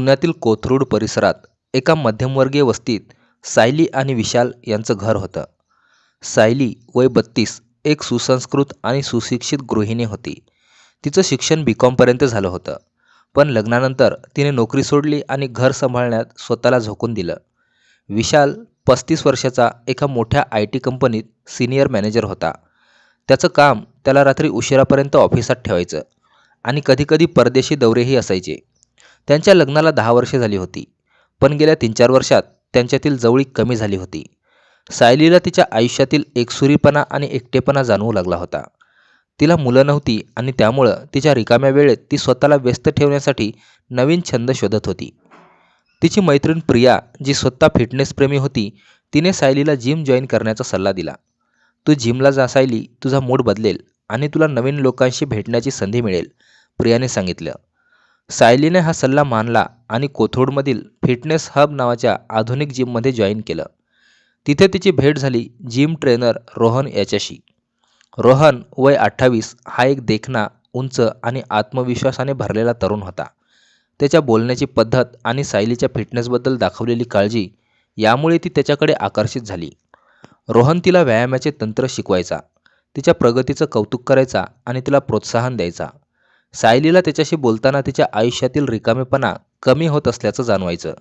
पुण्यातील कोथरूड परिसरात एका मध्यमवर्गीय वस्तीत सायली आणि विशाल यांचं घर होतं. सायली वय बत्तीस एक सुसंस्कृत आणि सुशिक्षित गृहिणी होती. तिचं शिक्षण बी कॉमपर्यंत झालं होतं. पण लग्नानंतर तिने नोकरी सोडली आणि घर सांभाळण्यात स्वतःला झोकून दिलं. विशाल पस्तीस वर्षाचा एका मोठ्या आय टी कंपनीत सिनियर मॅनेजर होता. त्याचं काम त्याला रात्री उशिरापर्यंत ऑफिसात ठेवायचं आणि कधीकधी परदेशी दौरेही असायचे. त्यांच्या लग्नाला दहा वर्षे झाली होती. पण गेल्या तीन चार वर्षात त्यांच्यातील जवळीक कमी झाली होती. सायलीला तिच्या आयुष्यातील एकसुरीपणा आणि एकटेपणा जाणवू लागला होता. तिला मुलं नव्हती आणि त्यामुळं तिच्या रिकाम्या वेळेत ती स्वतःला व्यस्त ठेवण्यासाठी नवीन छंद शोधत होती. तिची मैत्रीण प्रिया जी स्वतः फिटनेसप्रेमी होती तिने सायलीला जिम जॉईन करण्याचा सल्ला दिला. तू जिमला जा सायली तुझा मूड बदलेल आणि तुला नवीन लोकांशी भेटण्याची संधी मिळेल प्रियाने सांगितलं. सायलीने हा सल्ला मानला आणि कोथरूडमधील फिटनेस हब नावाच्या आधुनिक जिममध्ये जॉईन केलं. तिथे तिची भेट झाली जिम ट्रेनर रोहन याच्याशी. रोहन वय अठ्ठावीस हा एक देखणा उंच आणि आत्मविश्वासाने भरलेला तरुण होता. त्याच्या बोलण्याची पद्धत आणि सायलीच्या फिटनेसबद्दल दाखवलेली काळजी यामुळे ती त्याच्याकडे आकर्षित झाली. रोहन तिला व्यायामाचे तंत्र शिकवायचा तिच्या प्रगतीचं कौतुक करायचा आणि तिला प्रोत्साहन द्यायचा. सायलीला त्याच्याशी बोलताना तिच्या आयुष्यातील रिकामेपणा कमी होत असल्याचं जाणवायचं.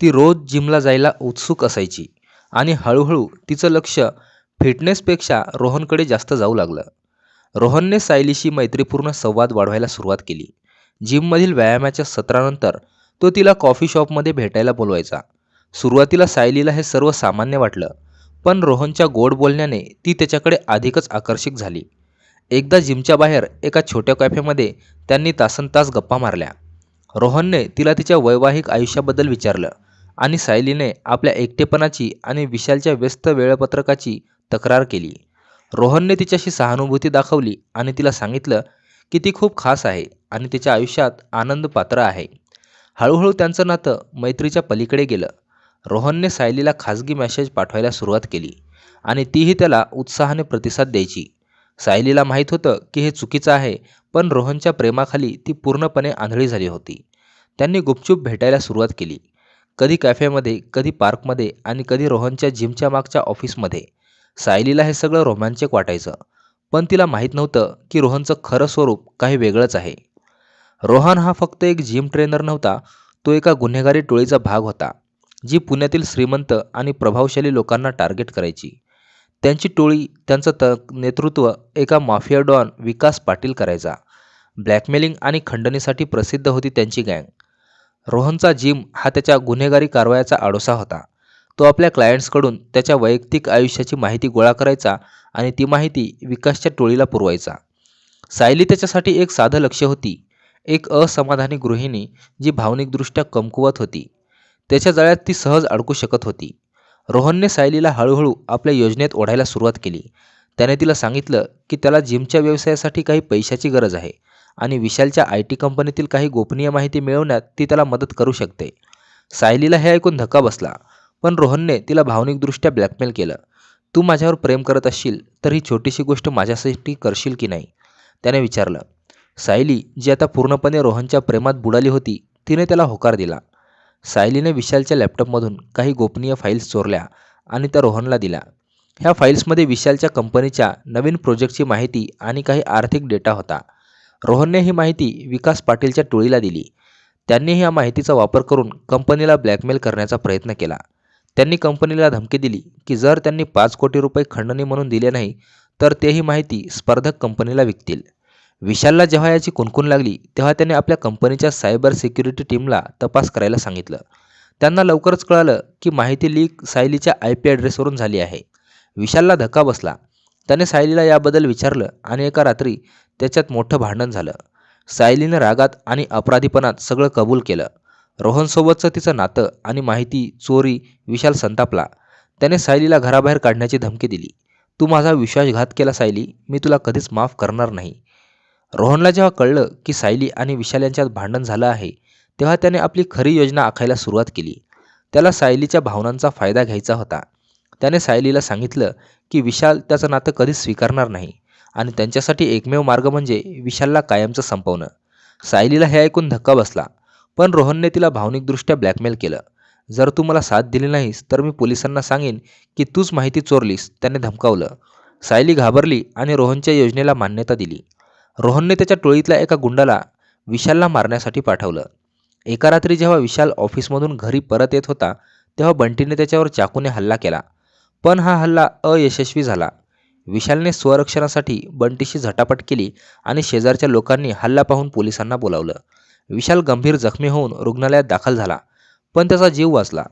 ती रोज जिमला जायला उत्सुक असायची आणि हळूहळू तिचं लक्ष फिटनेसपेक्षा रोहनकडे जास्त जाऊ लागलं. रोहनने सायलीशी मैत्रीपूर्ण संवाद वाढवायला सुरुवात केली. जिममधील व्यायामाच्या सत्रानंतर तो तिला कॉफी शॉपमध्ये भेटायला बोलवायचा. सुरुवातीला सायलीला हे सर्व सामान्य वाटलं पण रोहनच्या गोड बोलण्याने ती त्याच्याकडे अधिकच आकर्षित झाली. एकदा जिमच्या बाहेर एका छोट्या कॅफेमध्ये त्यांनी तासनतास गप्पा मारल्या. रोहनने तिला तिच्या वैवाहिक आयुष्याबद्दल विचारलं आणि सायलीने आपल्या एकटेपणाची आणि विशालच्या व्यस्त वेळापत्रकाची तक्रार केली. रोहनने तिच्याशी सहानुभूती दाखवली आणि तिला सांगितलं की ती खूप खास आहे आणि तिच्या आयुष्यात आनंद पात्र आहे. हळूहळू त्यांचं नातं मैत्रीच्या पलीकडे गेलं. रोहनने सायलीला खाजगी मेसेज पाठवायला सुरुवात केली आणि तीही त्याला उत्साहाने प्रतिसाद द्यायची. सायलीला माहीत होतं की हे चुकीचं आहे पण रोहनच्या प्रेमाखाली ती पूर्णपणे आंधळी झाली होती. त्यांनी गुपचूप भेटायला सुरुवात केली. कधी कॅफेमध्ये कधी पार्कमध्ये आणि कधी रोहनच्या जिमच्या मागच्या ऑफिसमध्ये. सायलीला हे सगळं रोमांचक वाटायचं पण तिला माहीत नव्हतं की रोहनचं खरं स्वरूप काही वेगळंच आहे. रोहन हा फक्त एक जिम ट्रेनर नव्हता तो एका गुन्हेगारी टोळीचा भाग होता जी पुण्यातील श्रीमंत आणि प्रभावशाली लोकांना टार्गेट करायची. त्यांची टोळी त्यांचं त नेतृत्व एका माफिया डॉन विकास पाटील करायचा. ब्लॅकमेलिंग आणि खंडणीसाठी प्रसिद्ध होती त्यांची गँग. रोहनचा जिम हा त्याच्या गुन्हेगारी कारवायाचा आडोसा होता. तो आपल्या क्लायंट्सकडून त्याच्या वैयक्तिक आयुष्याची माहिती गोळा करायचा आणि ती माहिती विकासच्या टोळीला पुरवायचा. सायली त्याच्यासाठी एक साधं लक्ष होती. एक असमाधानी गृहिणी जी भावनिकदृष्ट्या कमकुवत होती. त्याच्या जाळ्यात ती सहज अडकू शकत होती. रोहनने सायलीला हळूहळू आपल्या योजनेत ओढायला सुरुवात केली. त्याने तिला सांगितलं की त्याला जिमच्या व्यवसायासाठी काही पैशाची गरज आहे आणि विशालच्या आय टी कंपनीतील काही गोपनीय माहिती मिळवण्यात ती त्याला मदत करू शकते. सायलीला हे ऐकून धक्का बसला पण रोहनने तिला भावनिकदृष्ट्या ब्लॅकमेल केलं. तू माझ्यावर प्रेम करत असशील तर ही छोटीशी गोष्ट माझ्यासाठी करशील की नाही? त्याने विचारलं. सायली जी आता पूर्णपणे रोहनच्या प्रेमात बुडाली होती तिने त्याला होकार दिला. सायलीने विशालच्या लॅपटॉपमधून काही गोपनीय फाईल्स चोरल्या आणि त्या रोहनला दिल्या. ह्या फाईल्समध्ये विशालच्या कंपनीच्या नवीन प्रोजेक्टची माहिती आणि काही आर्थिक डेटा होता. रोहनने ही माहिती विकास पाटीलच्या टोळीला दिली. त्यांनी ह्या माहितीचा वापर करून कंपनीला ब्लॅकमेल करण्याचा प्रयत्न केला. त्यांनी कंपनीला धमकी दिली की जर त्यांनी पाच कोटी रुपये खंडणी म्हणून दिले नाही तर ते ही माहिती स्पर्धक कंपनीला विकतील. विशालला जेव्हा याची कुणकुण लागली तेव्हा त्याने आपल्या कंपनीच्या सायबर सिक्युरिटी टीमला तपास करायला सांगितलं. त्यांना लवकरच कळालं की माहिती लीक सायलीच्या आय पी ॲड्रेसवरून झाली आहे. विशालला धक्का बसला. त्याने सायलीला याबद्दल विचारलं आणि एका रात्री त्याच्यात मोठं भांडण झालं. सायलीनं रागात आणि अपराधीपणात सगळं कबूल केलं. रोहनसोबतचं तिचं नातं आणि माहिती चोरी विशाल संतापला. त्याने सायलीला घराबाहेर काढण्याची धमकी दिली. तू माझा विश्वासघात केला सायली. मी तुला कधीच माफ करणार नाही. रोहनला जेव्हा कळलं की सायली आणि विशाल यांच्यात भांडण झालं आहे तेव्हा त्याने आपली खरी योजना आखायला सुरुवात केली. त्याला सायलीच्या भावनांचा फायदा घ्यायचा होता. त्याने सायलीला सांगितलं की विशाल त्याचं नातं कधीच स्वीकारणार नाही आणि त्यांच्यासाठी एकमेव मार्ग म्हणजे विशालला कायमचं संपवणं. सायलीला हे ऐकून धक्का बसला पण रोहनने तिला भावनिकदृष्ट्या ब्लॅकमेल केलं. जर तू मला साथ दिली नाहीस तर मी पोलिसांना सांगेन की तूच माहिती चोरलीस त्याने धमकावलं. सायली घाबरली आणि रोहनच्या योजनेला मान्यता दिली. रोहनने त्याच्या टोळीतल्या एका गुंडाला विशालला मारण्यासाठी पाठवलं. एका रात्री जेव्हा विशाल ऑफिसमधून घरी परत येत होता तेव्हा बंटीने त्याच्यावर चाकूने हल्ला केला. पण हा हल्ला अयशस्वी झाला. विशालने स्वरक्षणासाठी बंटीशी झटापट केली आणि शेजारच्या लोकांनी हल्ला पाहून पोलिसांना बोलावलं. विशाल गंभीर जखमी होऊन रुग्णालयात दाखल झाला पण त्याचा जीव वाचला.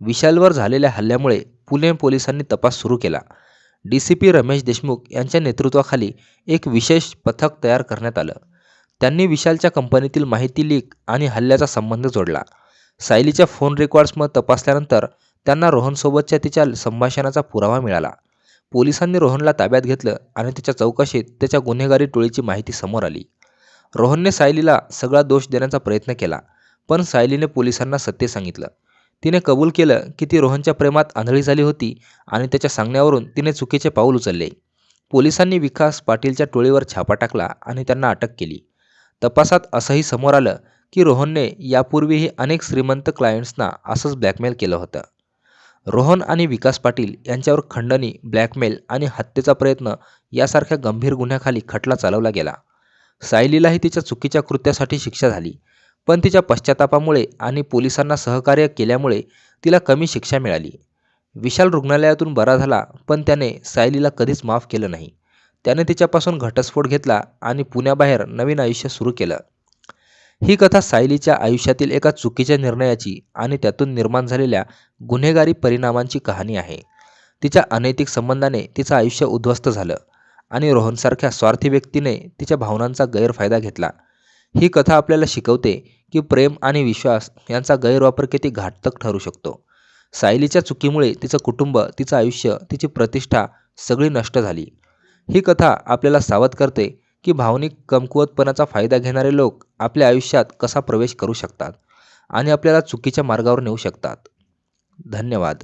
विशालवर झालेल्या हल्ल्यामुळे पुणे पोलिसांनी तपास सुरू केला. D C P Ramesh Deshmukh यांच्या नेतृत्वाखाली एक विशेष पथक तयार करण्यात आलं. त्यांनी विशालच्या कंपनीतील माहिती लीक आणि हल्ल्याचा संबंध जोडला. सायलीच्या फोन रेकॉर्ड्समध्ये तपासल्यानंतर त्यांना रोहनसोबतच्या तिच्या संभाषणाचा पुरावा मिळाला. पोलिसांनी रोहनला ताब्यात घेतलं आणि त्याच्या चौकशीत त्याच्या गुन्हेगारी टोळीची माहिती समोर आली. रोहनने सायलीला सगळा दोष देण्याचा प्रयत्न केला पण सायलीने पोलिसांना सत्य सांगितलं. तिने कबूल केलं की ती रोहनच्या प्रेमात आंधळी झाली होती आणि त्याच्या सांगण्यावरून तिने चुकीचे पाऊल उचलले. पोलिसांनी विकास पाटीलच्या टोळीवर छापा टाकला आणि त्यांना अटक केली. तपासात असंही समोर आलं की रोहनने यापूर्वीही अनेक श्रीमंत क्लायंट्सना असंच ब्लॅकमेल केलं होतं. रोहन आणि विकास पाटील यांच्यावर खंडणी ब्लॅकमेल आणि हत्येचा प्रयत्न यासारख्या गंभीर गुन्ह्याखाली खटला चालवला गेला. सायलीलाही तिच्या चुकीच्या कृत्यासाठी शिक्षा झाली. पण तिच्या पश्चातापामुळे आणि पोलिसांना सहकार्य केल्यामुळे तिला कमी शिक्षा मिळाली. विशाल रुग्णालयातून बरा झाला पण त्याने सायलीला कधीच माफ केलं नाही. त्याने तिच्यापासून घटस्फोट घेतला आणि पुण्याबाहेर नवीन आयुष्य सुरू केलं. ही कथा सायलीच्या आयुष्यातील एका चुकीच्या निर्णयाची आणि त्यातून निर्माण झालेल्या गुन्हेगारी परिणामांची कहाणी आहे. तिच्या अनैतिक संबंधाने तिचं आयुष्य उद्ध्वस्त झालं आणि रोहनसारख्या स्वार्थी व्यक्तीने तिच्या भावनांचा गैरफायदा घेतला. ही कथा आपल्याला शिकवते की प्रेम आणि विश्वास यांचा गैरवापर किती घातक ठरू शकतो. सायलीच्या चुकीमुळे तिचं कुटुंब तिचं आयुष्य तिची प्रतिष्ठा सगळी नष्ट झाली. ही कथा आपल्याला सावध करते की भावनिक कमकुवतपणाचा फायदा घेणारे लोक आपल्या आयुष्यात कसा प्रवेश करू शकतात आणि आपल्याला चुकीच्या मार्गावर नेऊ शकतात. धन्यवाद.